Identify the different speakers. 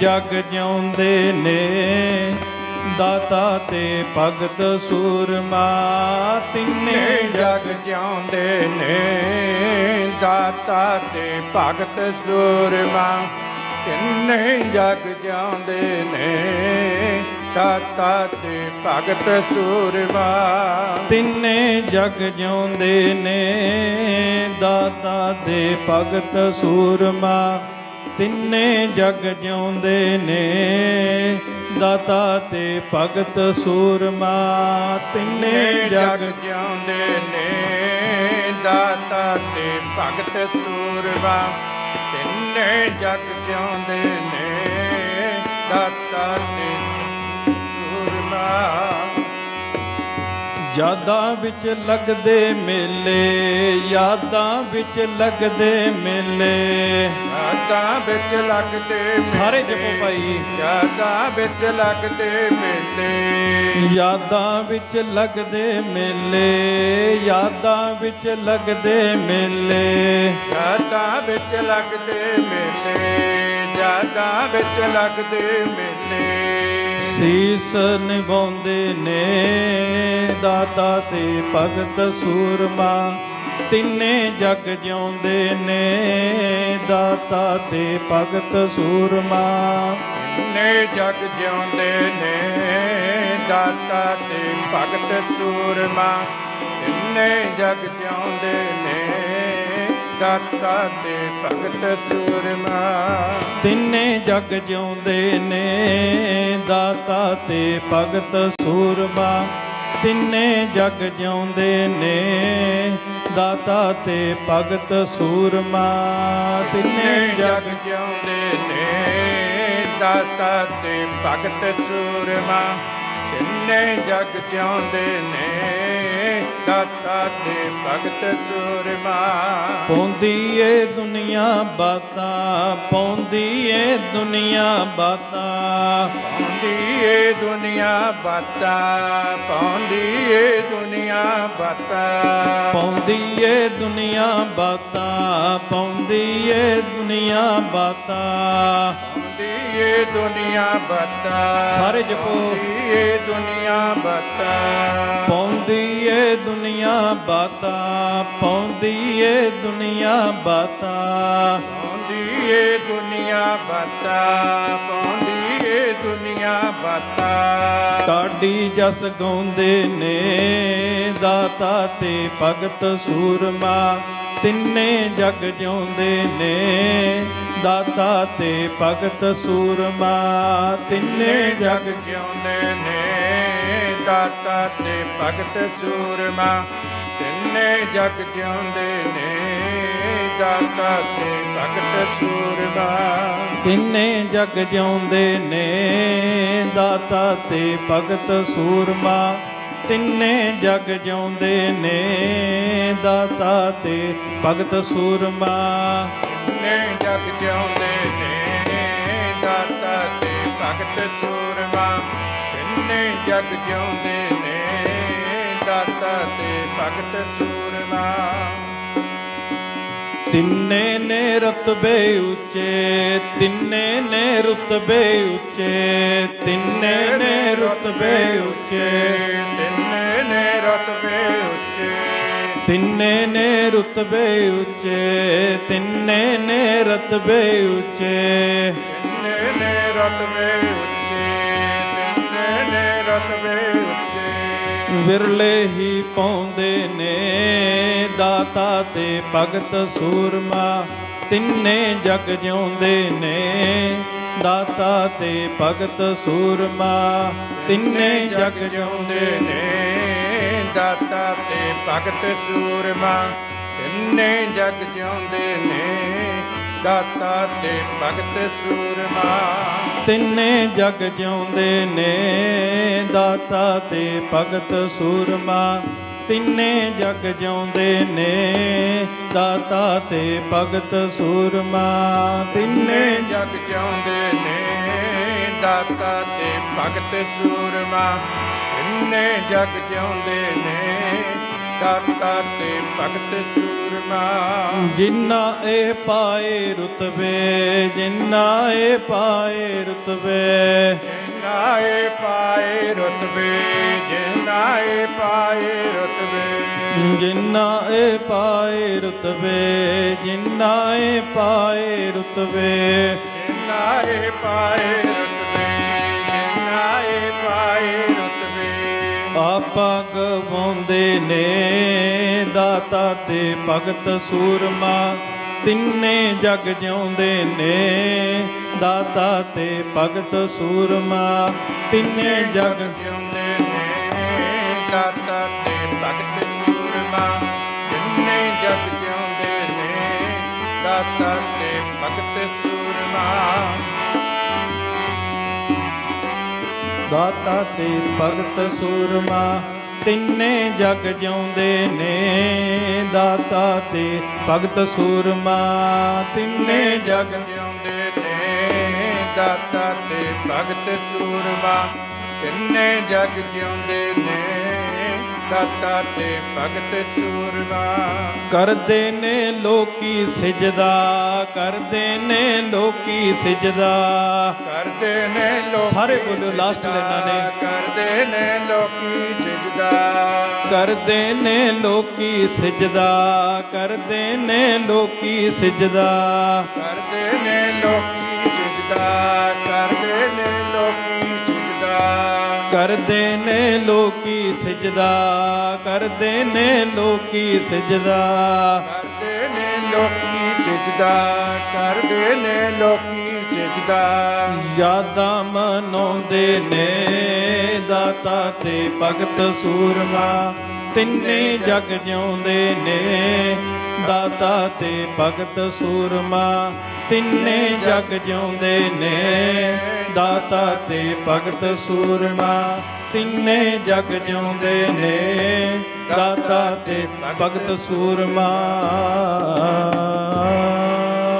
Speaker 1: ਜਗ ਜਿਉਂਦੇ ਨੇ ਦਾਤਾ ਤੇ ਭਗਤ ਸੂਰਮਾ ਤਿੰਨੇ
Speaker 2: ਜਗ ਜਿਉਂਦੇ ਨੇ ਦਾਤਾ ਤੇ ਭਗਤ ਸੂਰਮਾ ਤਿੰਨੇ ਜਗ ਜਿਉਂਦੇ ਨੇ ਦਾਤਾ ਤੇ ਭਗਤ ਸੂਰਮਾ।
Speaker 1: ਤਿੰਨੇ ਜਗ ਜਿਉਂਦੇ ਨੇ ਦਾਤਾ ਤੇ ਭਗਤ ਸੂਰਮਾ ਤਿੰਨੇ ਜਗ ਜਿਉਂਦੇ ਨੇ ਦਾਤਾ ਤੇ ਭਗਤ ਸੂਰਮਾ। ਤਿੰਨੇ
Speaker 2: ਜਗ ਜਿਉਂਦੇ ਨੇ ਦਾਤਾ ਤੇ ਭਗਤ ਸੂਰਮਾ। ਤਿੰਨੇ ਜਗ ਜਿਉਂਦੇ ਨੇ ਦਾਤਾ ਤੇ ਸੂਰਮਾ।
Speaker 1: ਯਾਦਾਂ ਵਿੱਚ ਲੱਗਦੇ ਮੇਲੇ ਯਾਦਾਂ ਵਿੱਚ ਲੱਗਦੇ ਮੇਲੇ।
Speaker 2: ਯਾਦਾਂ ਵਿੱਚ ਲੱਗਦੇ
Speaker 1: ਸਾਰੇ ਜਪੋ ਭਾਈ।
Speaker 2: ਯਾਦਾਂ ਵਿੱਚ ਲੱਗਦੇ ਮੇਲੇ।
Speaker 1: ਯਾਦਾਂ ਵਿੱਚ ਲੱਗਦੇ ਮੇਲੇ। ਯਾਦਾਂ ਵਿੱਚ ਲੱਗਦੇ ਮੇਲੇ।
Speaker 2: ਯਾਦਾਂ ਵਿੱਚ ਲੱਗਦੇ ਮੇਲੇ। ਯਾਦਾਂ ਵਿੱਚ ਲੱਗਦੇ ਮੇਲੇ।
Speaker 1: ਸੀਸ ਨਿਭਾਉਂਦੇ ਨੇ ਦਾਤਾ ਤੇ ਭਗਤ ਸੂਰਮਾ। ਤਿੰਨੇ ਜਗ ਜਿਉਂਦੇ ਨੇ ਦਾਤਾ ਤੇ ਭਗਤ ਸੂਰਮਾ।
Speaker 2: ਨੇ ਜਗ ਜਿਉਂਦੇ ਨੇ ਦਾਤਾ ਤੇ ਭਗਤ ਸੂਰਮਾ। ਤਿੰਨੇ ਜਗ ਜਿਉਂਦੇ ਨੇ ਦਾਤਾ ਤੇ ਭਗਤ ਸੂਰਮਾ।
Speaker 1: ਤਿੰਨੇ ਜਗ ਜਿਉਂਦੇ ਨੇ ਦਾਤਾ ਤੇ ਭਗਤ ਸੂਰਮਾ। ਤਿੰਨੇ ਜਗ ਜਿਉਂਦੇ ਨੇ ਦਾਤਾ ਤੇ ਭਗਤ ਸੂਰਮਾ ਤਿੰਨੇ ਜਗ
Speaker 2: ਜਿਉਂਦੇ ਨੇ। ਦਾਤਾ ਤੇ ਭਗਤ ਸੂਰਮਾ ਤਿੰਨੇ ਜਗ ਜਿਉਂਦੇ ਨੇ। ਦਾਤਾ ਤੇ ਭਗਤ ਸੂਰਮਾ
Speaker 1: ਪੌਂਦੀ ਏ ਦੁਨੀਆ ਬਾਤਾਂ ਪੌਂਦੀ ਏ ਦੁਨੀਆ ਬਾਤਾਂ।
Speaker 2: ਪਾਉਂਦੀ ਏ ਦੁਨੀਆ ਬਾਤਾਂ ਪਾਉਂਦੀ ਏ ਦੁਨੀਆ ਬਾਤਾਂ।
Speaker 1: ਪੌਂਦੀ ਏ ਦੁਨੀਆ ਬਾਤਾਂ ਪੌਂਦੀ ਏ ਦੁਨੀਆ ਬਾਤਾਂ।
Speaker 2: ਪਾਉਂਦੀ ਏ ਦੁਨੀਆ ਬਾਤਾਂ
Speaker 1: ਸਾਰੇ ਜਪੋ।
Speaker 2: ਪਾਉਂਦੀ ਏ ਦੁਨੀਆ ਬਾਤਾਂ।
Speaker 1: ਪੌਂਦੀ ਏ ਦੁਨੀਆ ਬਾਤਾਂ ਪੌਂਦੀ ਏ ਦੁਨੀਆ ਬਾਤਾਂ।
Speaker 2: ਪਾਉਂਦੀ ਏ ਦੁਨੀਆ ਬਾਤਾਂ ਪਾਉਂਦੀ ਏ ਦੁਨੀਆ ਬਾਤਾਂ।
Speaker 1: ਕਾਡੀ ਜਸ ਗਾਉਂਦੇ ਨੇ ਦਾਤਾ ਤੇ ਭਗਤ ਸੂਰਮਾ। ਤਿੰਨੇ ਜਗ ਜਿਉਂਦੇ ਨੇ ਦਾਤਾ ਤੇ ਭਗਤ ਸੂਰਮਾ। ਤਿੰਨੇ ਜਗ
Speaker 2: ਜਿਉਂਦੇ ਨੇ ਦਾਤਾ ਤੇ ਭਗਤ ਸੂਰਮਾ ਤਿੰਨੇ ਜਗ ਜਿਉਂਦੇ ਨੇ। ਦਾਤਾ ਤੇ ਭਗਤ ਸੂਰਮਾ।
Speaker 1: ਤਿੰਨੇ ਜਗ ਜਿਉਂਦੇ ਨੇ। ਦਾਤਾ ਤੇ ਭਗਤ ਸੂਰਮਾ ਤਿੰਨੇ ਜਗ ਜਿਉਂਦੇ ਨੇ। ਦਾਤਾ ਤੇ ਭਗਤ ਸੂਰਮਾ।
Speaker 2: ਤਿੰਨੇ ਜਗ ਜਿਉਂਦੇ ਨੇ। ਦਾਤਾ ਤੇ ਭਗਤ ਸੂਰਮਾ। ਜਗ ਜਿਉਂਦੇ ਨੇ ਦਾਤਾ ਤੇ ਭਗਤ ਸੂਰਮਾ
Speaker 1: ਤਿੰਨੇ ਨੇ ਰਤਬੇ ਉੱਚੇ ਤਿੰਨੇ ਨੇ ਰਤਬੇ ਉੱਚੇ ਤਿੰਨੇ ਨੇ ਰਤਬੇ ਉੱਚੇ।
Speaker 2: ਤਿੰਨੇ ਨੇ ਰਤਬੇ ਉੱਚੇ।
Speaker 1: ਤਿੰਨੇ ਨੇ ਰਤਬੇ ਉੱਚੇ ਤਿੰਨੇ ਨੇ ਰਤਬੇ ਉੱਚੇ।
Speaker 2: ਤਿੰਨੇ ਨੇ ਰਤਬੇ ਉੱਚੇ। ਰਤਬੇ ਉੱਚੇ
Speaker 1: ਵਿਰਲੇ ਹੀ ਪਾਉਂਦੇ ਨੇ, ਦਾਤਾ ਤੇ ਭਗਤ ਸੂਰਮਾ। ਤਿੰਨੇ ਜਗ ਜਿਉਂਦੇ ਨੇ, ਦਾਤਾ ਤੇ ਭਗਤ ਸੂਰਮਾ। ਤਿੰਨੇ ਜਗ ਜਿਉਂਦੇ ਨੇ,
Speaker 2: ਦਾਤਾ ਤੇ ਭਗਤ ਸੂਰਮਾ। ਤਿੰਨੇ ਜਗ ਜਿਉਂਦੇ ਨੇ, ਦਾਤਾ ਤੇ ਭਗਤ ਸੂਰਮਾ।
Speaker 1: ਤਿੰਨੇ ਜਗ ਜਿਉਂਦੇ ਨੇ, ਦਾਤਾ ਤੇ ਭਗਤ ਸੂਰਮਾ। ਤਿੰਨੇ ਜਗ ਜਿਉਂਦੇ ਨੇ, ਦਾਤਾ ਤੇ ਭਗਤ ਸੂਰਮਾ। ਤਿੰਨੇ
Speaker 2: ਜਗ ਜਿਉਂਦੇ ਨੇ, ਦਾਤਾ ਤੇ ਭਗਤ ਸੂਰਮਾ। ਤਿੰਨੇ ਜਗ ਜਿਉਂਦੇ ਨੇ ਦਾਤਾ ਤੇ ਭਗਤ ਸੂਰਮਾ।
Speaker 1: ਜਿਨ੍ਹਾਂ ਇਹ ਪਾਏ ਰੁਤਬੇ ਜਿਨ੍ਹਾਂ ਇਹ ਪਾਏ ਰੁਤਬੇ।
Speaker 2: ਜਿਨਾਏ ਪਾਏ ਰਤਬੇ ਜਿਨਾਏ ਪਾਏ ਰਤਬੇ।
Speaker 1: ਜਿਨ੍ਹਾਂ ਇਹ ਪਾਏ ਰੁਤਬੇ ਜਿਨ੍ਹਾਂ ਇਹ ਪਾਏ ਰੁਤਬੇ।
Speaker 2: ਜਿਨਾਏ ਪਾਏ ਰਤਬੇ ਜਿਨਾਏ ਪਾਏ ਰਤਬੇ
Speaker 1: ਆਪਾ ਗਵਾਉਂਦੇ ਨੇ, ਦਾਤਾ ਤੇ ਭਗਤ ਸੂਰਮਾ, ਤਿੰਨੇ ਜਗ ਜਿਉਂਦੇ ਨੇ, ਦਾਤਾ ਤੇ ਭਗਤ ਸੂਰਮਾ, ਤਿੰਨੇ ਜਗ
Speaker 2: ਜਿਉਂਦੇ ਨੇ, ਦਾਤਾ ਦਾਤਾ ਤੇ ਭਗਤ ਸੂਰਮਾ,
Speaker 1: ਤਿੰਨੇ ਜਗ ਜਿਉਂਦੇ ਨੇ। ਦਾਤਾ ਤੇ ਭਗਤ ਸੂਰਮਾ, ਤਿੰਨੇ ਜਗ
Speaker 2: ਜਿਉਂਦੇ ਨੇ। ਦਾਤਾ ਤੇ ਭਗਤ ਸੂਰਮਾ, ਤਿੰਨੇ ਜਗ ਜਿਉਂਦੇ ਨੇ। ਦਾਤਾ ਤੇ ਭਗਤ ਸੂਰਮਾ
Speaker 1: ਕਰਦੇ ਨੇ ਲੋਕੀ ਸਿਜਦਾ ਕਰਦੇ ਨੇ ਲੋਕੀ ਸਿਜਦਾ।
Speaker 2: ਕਰਦੇ ਨੇ ਲੋਕੀ
Speaker 1: ਸਾਰੇ ਬੋਲੋ,
Speaker 2: ਸਿਜਦਾ,
Speaker 1: ਲਾਈਨਾਂ ਨੇ। ਕਰਦੇ ਨੇ ਲੋਕੀ ਸਿਜਦਾ। ਕਰਦੇ ਨੇ ਲੋਕੀ ਸਿਜਦਾ
Speaker 2: ਕਰਦੇ ਨੇ ਲੋਕੀ ਸਿਜਦਾ। ਕਰਦੇ ਨੇ ਲੋਕੀ ਸਿਜਦਾ।
Speaker 1: ਕਰਦੇ ਨੇ ਲੋਕੀ ਸਿਜਦਾ ਕਰਦੇ ਨੇ ਲੋਕੀ ਸਿਜਦਾ।
Speaker 2: ਕਰਦੇ ਨੇ ਲੋਕੀ ਸਿਜਦਾ ਕਰਦੇ ਨੇ ਲੋਕੀ ਸਿਜਦਾ।
Speaker 1: ਯਾਦਾਂ ਮਨਾਉਂਦੇ ਨੇ ਦਾਤਾ ਤੇ ਭਗਤ ਸੂਰਮਾ। ਤਿੰਨੇ ਜਗ ਜਿਉਂਦੇ ਨੇ। ਦਾਤਾ ਤੇ ਭਗਤ ਸੂਰਮਾ ਤਿੰਨੇ ਜਗ ਜਿਉਂਦੇ ਨੇ। ਦਾਤਾ ਤੇ ਭਗਤ ਸੂਰਮਾ ਤਿੰਨੇ ਜਗ ਜਿਉਂਦੇ ਨੇ। ਦਾਤਾ ਤੇ ਭਗਤ ਸੂਰਮਾ